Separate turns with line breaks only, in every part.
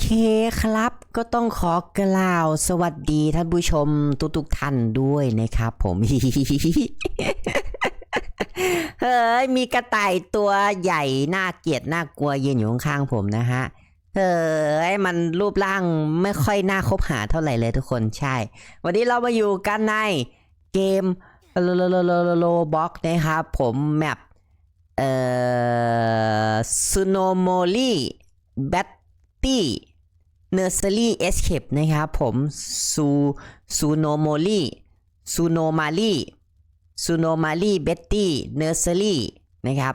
เคครับ ก็ต้องขอกล่าวสวัสดีท่านผู้ชมทุกๆท่านด้วยนะครับผมเฮ้ยมีกระต่ายตัวใหญ่น่าเกลียดน่ากลัวยืนอยู่ข้างๆผมนะฮะเฮ้ยมันรูปร่างไม่ค่อยน่าคบหาเท่าไหร่เลยทุกคนใช่ วันนี้เรามาอยู่กันในเกมโลโลโลโลโลบ็อกนะครับ ผมแมปเอ่อซูโนโมลีแบต ตี้เนอร์เซอรี่เอสเคปนะครับผมซูซูโนโมลีซูโนมาลีซูโนมาลีเบตตี้เนอร์เซอรี่นะครับ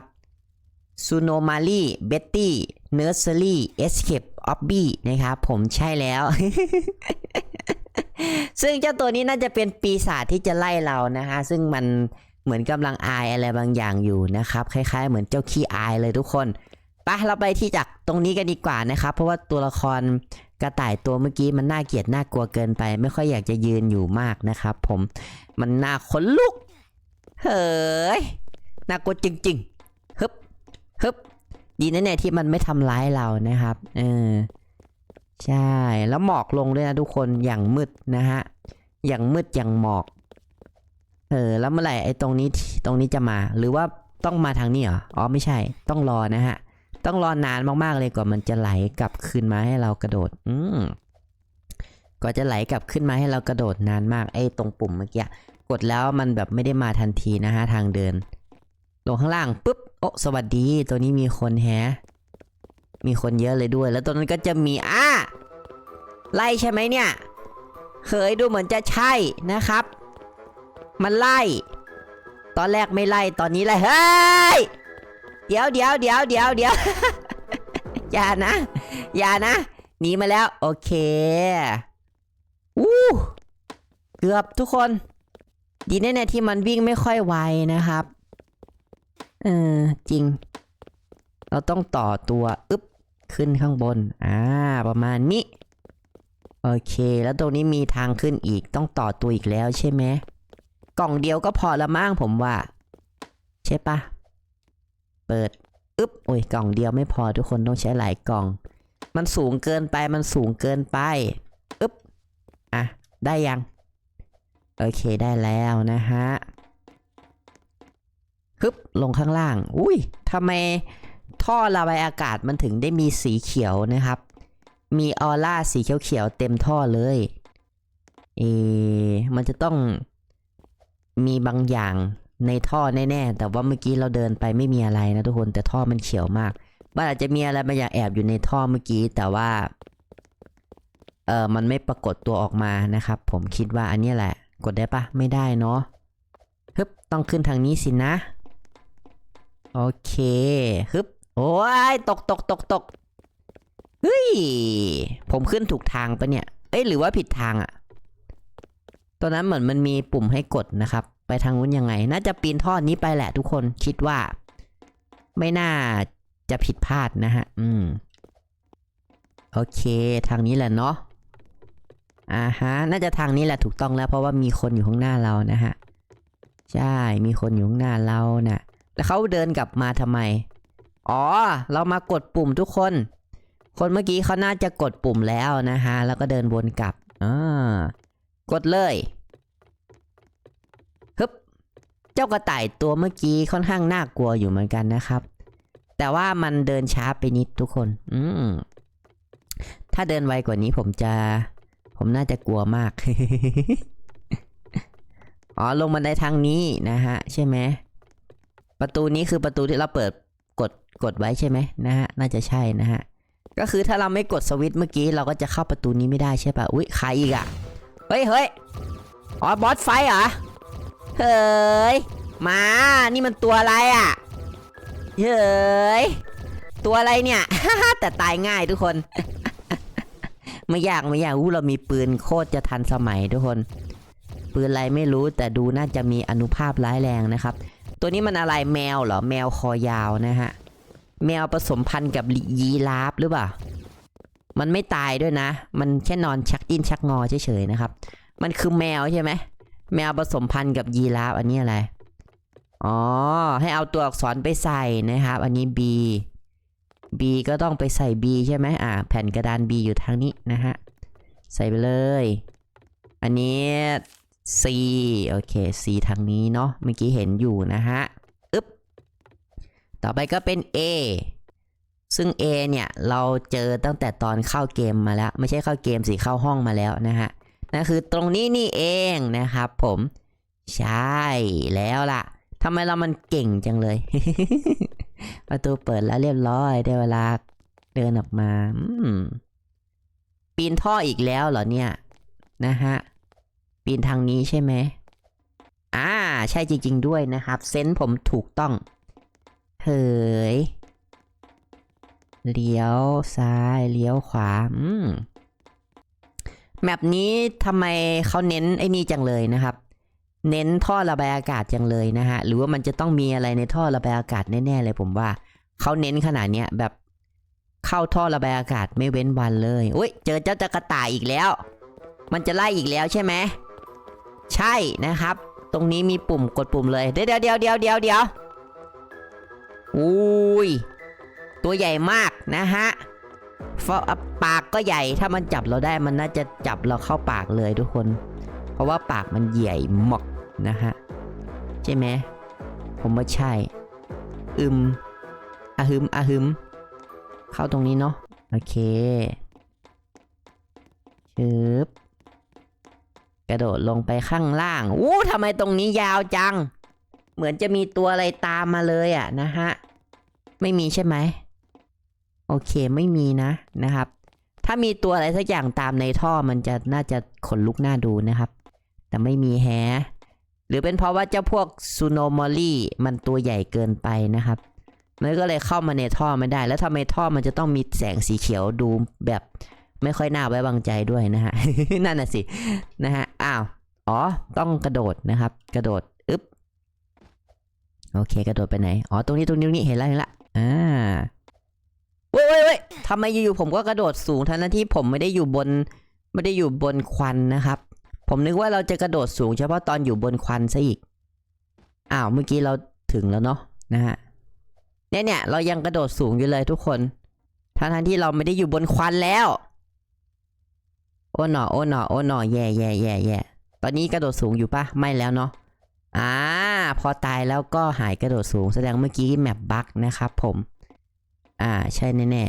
ซูโนมาลีเบตตี้เนอร์เซอรี่เอสเคปออบบี้นะครับผมใช่แล้ว ซึ่งเจ้าตัวนี้น่าจะเป็นปีศาจที่จะไล่เรานะฮะซึ่งมันเหมือนกำลังอายอะไรบางอย่างอยู่นะครับ คล้ายๆ เหมือนเจ้าขี้อายเลยทุกคน ไปเราไปที่จากตรงนี้กันดีกว่านะครับ เพราะว่าตัวละครกระต่ายตัวเมื่อกี้มันน่าเกลียดน่ากลัวเกินไป ไม่ค่อยอยากจะยืนอยู่มากนะครับผมมันน่าขนลุกเฮ้ยน่ากลัวจริงๆฮึบฮึบดีนะเนี่ยที่มันไม่ทำร้ายเรานะครับเออใช่แล้วหมอกลงด้วยนะทุกคนอย่างมืดนะฮะอย่างมืดอย่างหมอกเออแล้วเมื่อไหร่ไอ้ตรงนี้ตรงนี้จะมา หรือว่าต้องมาทางนี้เหรออ๋อไม่ใช่ต้องรอนะฮะ ต้องรอนานมากๆเลยกว่ามันจะไหลกลับคืนมาให้เรากระโดด อืมกว่าจะไหลกลับขึ้นมาให้เรากระโดดนานมากไอ้ตรงปุ่มเมื่อกี้กดแล้วมันแบบไม่ได้มาทันทีนะฮะทางเดิน ลงข้างล่างปุ๊บโอ้สวัสดี ตัวนี้มีคนแฮมีคนเยอะเลยด้วย แล้วตรงนั้นก็จะมีอ่าไล่ใช่ไหมเนี่ยเคยดูเหมือนจะใช่นะครับ มันไล่ ตอนแรกไม่ไล่ ตอนนี้ไล่ เฮ้ย ดี๋ยวเดี๋ยวเดี๋ยวเดี๋ยวเดี๋ยว อย่านะ อย่านะหนีมาแล้ว โอเคอู้เกือบทุกคน ดีแน่ๆที่มันวิ่งไม่ค่อยไวนะครับเออจริง เราต้องต่อตัวอึ๊บขึ้นข้างบน อ่า ประมาณนี้ โอเค แล้วตรงนี้มีทางขึ้นอีก ต้องต่อตัวอีกแล้วใช่ไหม กล่องเดียวก็พอละมั้งผมว่า ใช่ปะ เปิดอึ๊บโอ้ยกล่องเดียวไม่พอทุกคนต้องใช้หลายกล่อง มันสูงเกินไปมันสูงเกินไปอึ๊บอะได้ยัง โอเคได้แล้วนะฮะฮึบลงข้างล่าง อุ้ยทำไมท่อระบายอากาศมันถึงได้มีสีเขียวนะครับ มีออร่าสีเขียวๆเต็มท่อเลยเอมันจะต้องมีบางอย่าง ในท่อแน่ๆ แต่ว่าเมื่อกี้เราเดินไปไม่มีอะไรนะทุกคน แต่ท่อมันเขียวมาก มันอาจจะมีอะไรบางอย่างแอบอยู่ในท่อเมื่อกี้ แต่ว่า เออมันไม่ปรากฏตัวออกมานะครับ ผมคิดว่าอันนี้แหละ กดได้ปะไม่ได้เนาะฮึบต้องขึ้นทางนี้สินะ โอเคฮึบโอ้ยตกตกตกตกเฮ้ย ผมขึ้นถูกทางปะเนี่ย เอ้ยหรือว่าผิดทางอะตอนนั้นเหมือนมันมีปุ่มให้กดนะครับ ไปทางนู้นยังไง น่าจะปีนท่อนี้ไปแหละทุกคนคิดว่า ไม่น่าจะผิดพลาดนะฮะ อืม โอเค ทางนี้แหละเนาะอ่าฮะ น่าจะทางนี้แหละถูกต้องแล้ว เพราะว่ามีคนอยู่ข้างหน้าเรานะฮะ ใช่ มีคนอยู่ข้างหน้าเราน่ะ แล้วเขาเดินกลับมาทำไม อ๋อ เรามากดปุ่มทุกคน คนเมื่อกี้เขาน่าจะกดปุ่มแล้วนะฮะ แล้วก็เดินวนกลับอ่ากดเลย เจ้ากระต่ายตัวเมื่อกี้ค่อนข้างน่ากลัวอยู่เหมือนกันนะครับ แต่ว่ามันเดินช้าไปนิดทุกคน อืมถ้าเดินไวกว่านี้ผมจะ ผมน่าจะกลัวมาก อ๋อลงบันไดทางนี้นะฮะ ใช่ไหมประตูนี้คือประตูที่เราเปิดกดกดไว้ใช่ไหมนะฮะน่าจะใช่นะฮะก็คือถ้าเราไม่กดสวิตช์เมื่อกี้เราก็จะเข้าประตูนี้ไม่ได้ใช่ปะอุ้ยใครอีกอะเฮ้ยเฮ้ยอ๋อบอสไฟเหรอ เฮ้ยมานี่มันตัวอะไรอะ เฮ้ย ตัวอะไรเนี่ย แต่ตายง่ายทุกคน ไม่อยากไม่อยากอู้เรามีปืนโคตรจะทันสมัยทุกคน ปืนอะไรไม่รู้แต่ดูน่าจะมีอนุภาพร้ายแรงนะครับ ตัวนี้มันอะไรแมวเหรอแมวคอยาวนะฮะ แมวผสมพันธุ์กับยีราฟหรือเปล่า มันไม่ตายด้วยนะ มันแค่นอนชักดิ้นชักงอเฉยๆนะครับ มันคือแมวใช่ไหม แมวผสมพันธุ์กับยีราฟอันนี้อะไร อ๋อ ให้เอาตัวอักษรไปใส่นะครับ อันนี้ B B ก็ต้องไปใส่ B ใช่ไหมอ่า แผ่นกระดาน B อยู่ทางนี้นะฮะ ใส่ไปเลย อันนี้ C โอเค C ทางนี้เนาะ เมื่อกี้เห็นอยู่นะฮะ อึ๊บ ต่อไปก็เป็น A ซึ่ง A เนี่ย เราเจอตั้งแต่ตอนเข้าเกมมาแล้ว ไม่ใช่เข้าเกมสิเข้าห้องมาแล้วนะฮะ นั่นคือตรงนี้นี่เองนะครับผมใช่แล้วล่ะทำไมเรามันเก่งจังเลย ประตูเปิดแล้วเรียบร้อยได้เวลาเดินออกมาปีนท่ออีกแล้วเหรอเนี่ย นะฮะ ปีนทางนี้ใช่ไหมอ่า ใช่จริง ๆ ด้วยนะครับ เซนผมถูกต้อง เฮ้ย เลี้ยวซ้าย เลี้ยวขวา อืม แมปนี้ทำไมเขาเน้นไอ้นี่จังเลยนะครับ เน้นท่อระบายอากาศจังเลยนะฮะ หรือว่ามันจะต้องมีอะไรในท่อระบายอากาศแน่ๆเลยผมว่าเขาเน้นขนาดเนี้ยแบบเข้าท่อระบายอากาศไม่เว้นวันเลยอุ้ยเจอเจ้าจักรต่ายอีกแล้ว มันจะไล่อีกแล้วใช่ไหมใช่นะครับ ตรงนี้มีปุ่มกดปุ่มเลยเดี๋ยวเดี๋ยวเดี๋ยวเดี๋ยวเดี๋ยวอุ้ยตัวใหญ่มากนะฮะ ฟอปากก็ใหญ่ถ้ามันจับเราได้มันน่าจะจับเราเข้าปากเลยทุกคน เพราะว่าปากมันใหญ่หมกนะฮะใช่ไหมผมว่าใช่ อึมอะฮึมอะฮึม เข้าตรงนี้เนาะโอเคชึบกระโดดลงไปข้างล่างอู้ทำไมตรงนี้ยาวจัง เหมือนจะมีตัวอะไรตามมาเลยอะนะฮะ ไม่มีใช่ไหม โอเคไม่มีนะนะครับ ถ้ามีตัวอะไรสักอย่างตามในท่อมันจะน่าจะขนลุกหน่าดูนะครับ แต่ไม่มีแฮหรือเป็นเพราะว่าเจ้าพวกซูโนมอลี่มันตัวใหญ่เกินไปนะครับมันก็เลยเข้ามาในท่อไม่ได้ แล้วทำไมท่อมันจะต้องมีแสงสีเขียวดูแบบไม่ค่อยน่าไว้วางใจด้วยนะฮะ นั่นน่ะสินะฮะ อ้าว อ๋อ ต้องกระโดดนะครับ กระโดด อึ๊บ โอเค กระโดดไปไหน อ๋อ ตรงนี้ ตรงนี้ตรงนี้เห็นแล้วเห็นละอ่า เว้ยเว้ยเว้ยทำไมอยู่ๆผมก็กระโดดสูงทั้งที่ผมไม่ได้อยู่บนไม่ได้อยู่บนควันนะครับ ผมนึกว่าเราจะกระโดดสูงเฉพาะตอนอยู่บนควันซะอีก อ้าวเมื่อกี้เราถึงแล้วเนาะนะฮะเนี่ยเนี่ยเรายังกระโดดสูงอยู่เลยทุกคนทั้งทั้งที่เราไม่ได้อยู่บนควันแล้ว โอ้หนอโอ้หนอโอ้หนอแย่แย่แย่แย่ตอนนี้กระโดดสูงอยู่ปะไม่แล้วเนาะอ่าพอตายแล้วก็หายกระโดดสูง แสดงเมื่อกี้แมปบั๊กนะครับผม อ่า ใช่แน่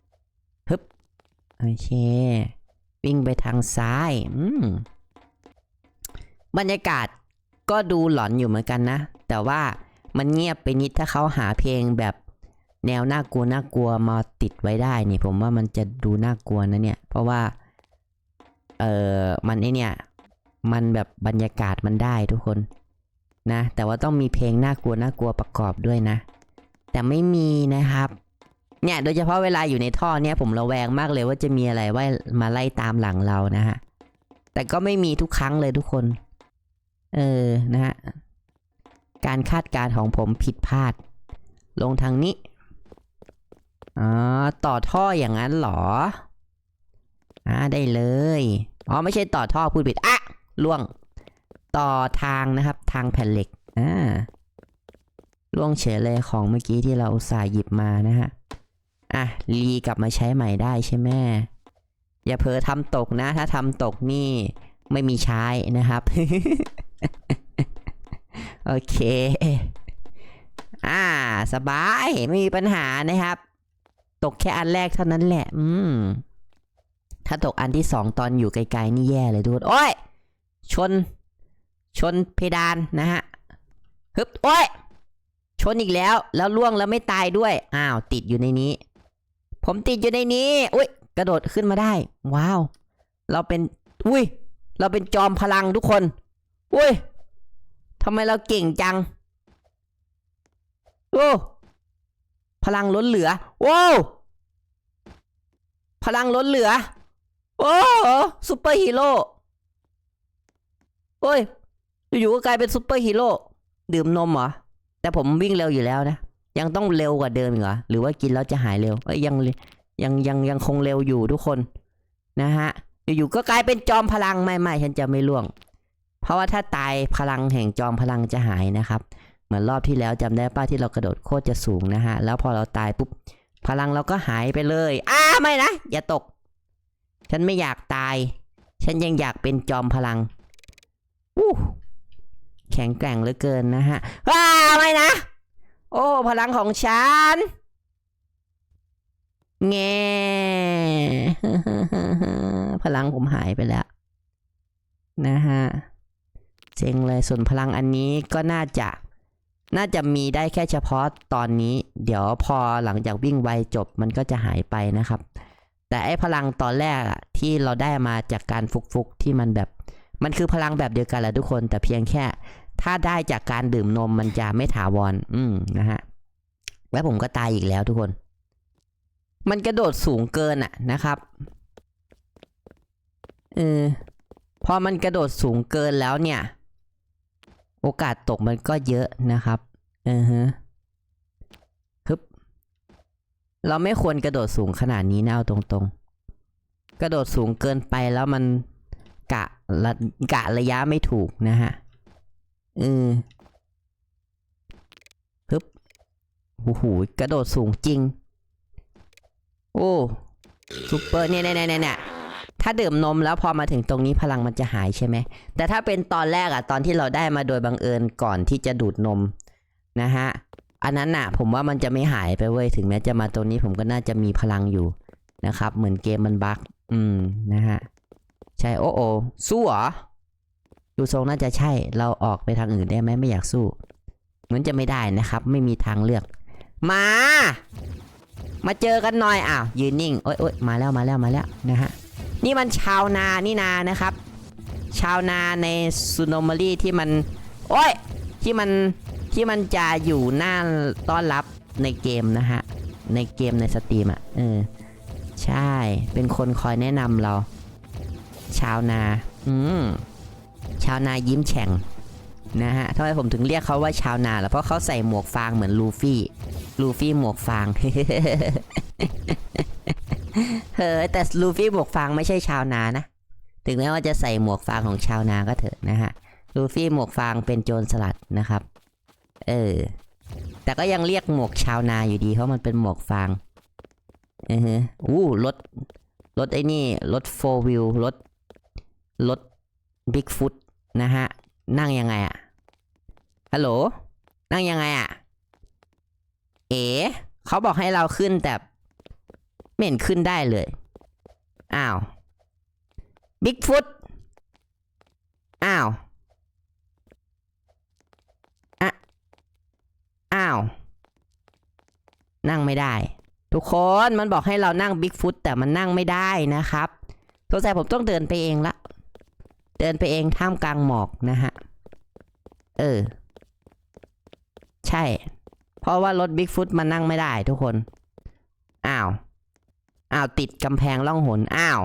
ๆฮึบโอเค วิ่งไปทางซ้ายอืมบรรยากาศก็ดูหลอนอยู่เหมือนกันนะ แต่ว่ามันเงียบไปนิดถ้าเขาหาเพลงแบบแนวน่ากลัวน่ากลัวมาติดไว้ได้นี่ผมว่ามันจะดูน่ากลัวนะเนี่ย เพราะว่า เออมันไอเนี่ย มันแบบบรรยากาศมันได้ทุกคนนะ แต่ว่าต้องมีเพลงน่ากลัวน่ากลัวประกอบด้วยนะ แต่ไม่มีนะครับ เนี่ยโดยเฉพาะเวลาอยู่ในท่อเนี่ยผมระแวงมากเลยว่าจะมีอะไรว่ามาไล่ตามหลังเรานะฮะ แต่ก็ไม่มีทุกครั้งเลยทุกคน เออนะฮะ การคาดการณ์ของผมผิดพลาด ลงทางนี้ อ๋อ ต่อท่ออย่างนั้นหรอ อ่าได้เลย อ๋อไม่ใช่ต่อท่อพูดผิด อะล่วง ต่อทางนะครับ ทางแผ่นเหล็ก อ่าล่วงเฉยเลยของเมื่อกี้ที่เราอุตส่าห์หยิบมานะฮะ อะรีกลับมาใช้ใหม่ได้ใช่ไหมอย่าเผลอทำตกนะ ถ้าทำตกนี่ไม่มีใช้นะครับ โอเค อ่า สบาย ไม่มีปัญหานะครับ ตกแค่อันแรกเท่านั้นแหละ อืม ถ้าตกอันที่สองตอนอยู่ไกลๆนี่แย่เลยทุกคนโอ้ย ชน ชนเพดานนะฮะ ฮึบ โอ้ย ชนอีกแล้ว แล้วล่วงแล้วไม่ตายด้วย อ้าว ติดอยู่ในนี้ ผมติดอยู่ในนี้ อุ้ยกระโดดขึ้นมาได้ ว้าว เราเป็น อุ้ย เราเป็นจอมพลังทุกคน อุ้ยทำไมเราเก่งจัง โอ้ พลังล้นเหลือโว้วพลังล้นเหลือ โอ้ซูเปอร์ฮีโร่โอ้ย อยู่ๆก็กลายเป็นซูเปอร์ฮีโร่ ดื่มนมเหรอ แต่ผมวิ่งเร็วอยู่แล้วนะ ยังต้องเร็วกว่าเดิมอีกเหรอหรือว่ากินแล้วจะหายเร็วเอ้ยยังยังยังยังคงเร็วอยู่ทุกคนนะฮะอยู่ๆก็กลายเป็นจอมพลังไม่ไม่ฉันจะไม่ล่วง เพราะว่าถ้าตายพลังแห่งจอมพลังจะหายนะครับ เหมือนรอบที่แล้วจำได้ป้าที่เรากระโดดโคตรจะสูงนะฮะแล้วพอเราตายปุ๊บพลังเราก็หายไปเลยอ้าไม่นะอย่าตก ฉันไม่อยากตาย ฉันยังอยากเป็นจอมพลังอู้แข็งแกร่งเหลือเกินนะฮะว้าไม่นะ โอ้ พลังของฉัน แงพลังผมหายไปแล้ว นะฮะ เจ๋งเลย ส่วนพลังอันนี้ก็น่าจะ น่าจะมีได้แค่เฉพาะตอนนี้ เดี๋ยวพอหลังจากวิ่งไวจบมันก็จะหายไปนะครับ แต่ไอ้พลังตอนแรกอะที่เราได้มาจากการฟุกๆที่มันแบบ มันคือพลังแบบเดียวกันแหละทุกคน แต่เพียงแค่ ถ้าได้จากการดื่มนมมันจะไม่ถาวร อืมนะฮะ แล้วผมก็ตายอีกแล้วทุกคน มันกระโดดสูงเกินอะนะครับเออพอมันกระโดดสูงเกินแล้วเนี่ย โอกาสตกมันก็เยอะนะครับเออฮะฮึบเราไม่ควรกระโดดสูงขนาดนี้นะเอาตรงๆ กระโดดสูงเกินไปแล้วมันกะระกะระยะไม่ถูกนะฮะ ออฮึบโอ้โหกระโดดสูงจริง โอ้ซูเปอร์เนี่ยเนี่ยเนี่ยเนี่ยถ้าดื่มนมแล้วพอมาถึงตรงนี้พลังมันจะหายใช่ไหม แต่ถ้าเป็นตอนแรกอะตอนที่เราได้มาโดยบังเอิญก่อนที่จะดูดนมนะฮะ อันนั้นน่ะผมว่ามันจะไม่หายไปเว้ย ถึงแม้จะมาตรงนี้ผมก็น่าจะมีพลังอยู่นะครับ เหมือนเกมมันบั๊กอืมนะฮะ ใช่โอ้โอสู้เหรอ ดูทรงน่าจะใช่เราออกไปทางอื่นได้ไหมไม่อยากสู้เหมือนจะไม่ได้นะครับ ไม่มีทางเลือก มา มาเจอกันหน่อยอ้าวยืนนิ่งโอ๊ยโอ๊ยมาแล้วมาแล้วมาแล้วนะฮะนี่มันชาวนานี่นานะครับ ชาวนาในซูโนมารีที่มันโอ้ยที่มันที่มันจะอยู่หน้าต้อนรับในเกมนะฮะในเกมในสตรีมอะเออใช่เป็นคนคอยแนะนำเรา ชาวนา อืม ชาวนายิ้มแฉ่งนะฮะทำไมผมถึงเรียกเขาว่าชาวนาล่ะเพราะเขาใส่หมวกฟางเหมือนลูฟี่ลูฟี่หมวกฟางเฮ้ยแต่ลูฟี่หมวกฟางไม่ใช่ชาวนานะถึงแม้ว่าจะใส่หมวกฟางของชาวนาก็เถอะนะฮะลูฟี่หมวกฟางเป็นโจรสลัดนะครับ เออ แต่ก็ยังเรียกหมวกชาวนาอยู่ดีเพราะมันเป็นหมวกฟางอือฮึอู้รถรถไอ้นี่รถโฟวิลรถรถบิ๊กฟุต นะฮะ นั่งยังไงอะฮัลโหล นั่งยังไงอะเอ๋เขาบอกให้เราขึ้นแต่ไม่เห็นขึ้นได้เลย อ้าว บิ๊กฟุต อ้าวอะอ้าว นั่งไม่ได้ ทุกคนมันบอกให้เรานั่งบิ๊กฟุตแต่มันนั่งไม่ได้นะครับสงสัยผมต้องเดินไปเองละ เดินไปเองท่ามกลางหมอกนะฮะ เออ ใช่ เพราะว่ารถบิ๊กฟุตมันนั่งไม่ได้ทุกคน อ้าว อ้าวติดกำแพงล่องหน อ้าว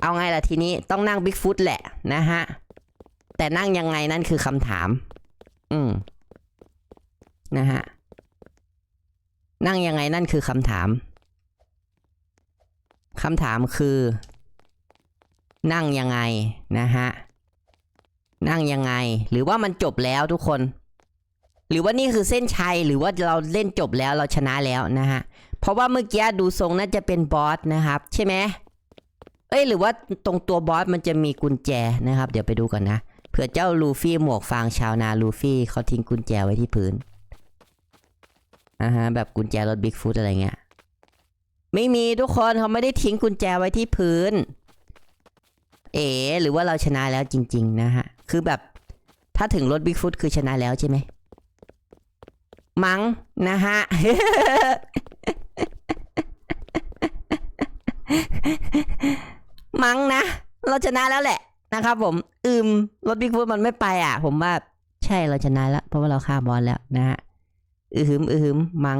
เอาไงล่ะทีนี้ต้องนั่งบิ๊กฟุตแหละนะฮะ แต่นั่งยังไงนั่นคือคำถาม อืม นะฮะ นั่งยังไงนั่นคือคำถามคำถามคือ นั่งยังไงนะฮะ นั่งยังไง หรือว่ามันจบแล้วทุกคน หรือว่านี่คือเส้นชัยหรือว่าเราเล่นจบแล้วเราชนะแล้วนะฮะ เพราะว่าเมื่อกี้ดูทรงน่าจะเป็นบอสนะครับ ใช่ไหมเอ้ยหรือว่าตรงตัวบอสมันจะมีกุญแจนะครับ เดี๋ยวไปดูก่อนนะเผื่อเจ้าลูฟี่หมวกฟางชาวนาลูฟี่เขาทิ้งกุญแจไว้ที่พื้นอ่าฮะแบบกุญแจรถบิ๊กฟุตอะไรเงี้ยไม่มีทุกคนเขาไม่ได้ทิ้งกุญแจไว้ที่พื้น เอ๋หรือว่าเราชนะแล้วจริง ๆ นะฮะ คือแบบถ้าถึงรถบิ๊กฟุตคือชนะแล้วใช่ไหม มั้งนะฮะ มั้งนะ เราชนะแล้วแหละนะครับผม อืม รถบิ๊กฟุตมันไม่ไปอะ ผมว่า ใช่เราชนะแล้ว เพราะว่าเราฆ่าบอลแล้วนะฮะ อือหืม อือหืม มั้ง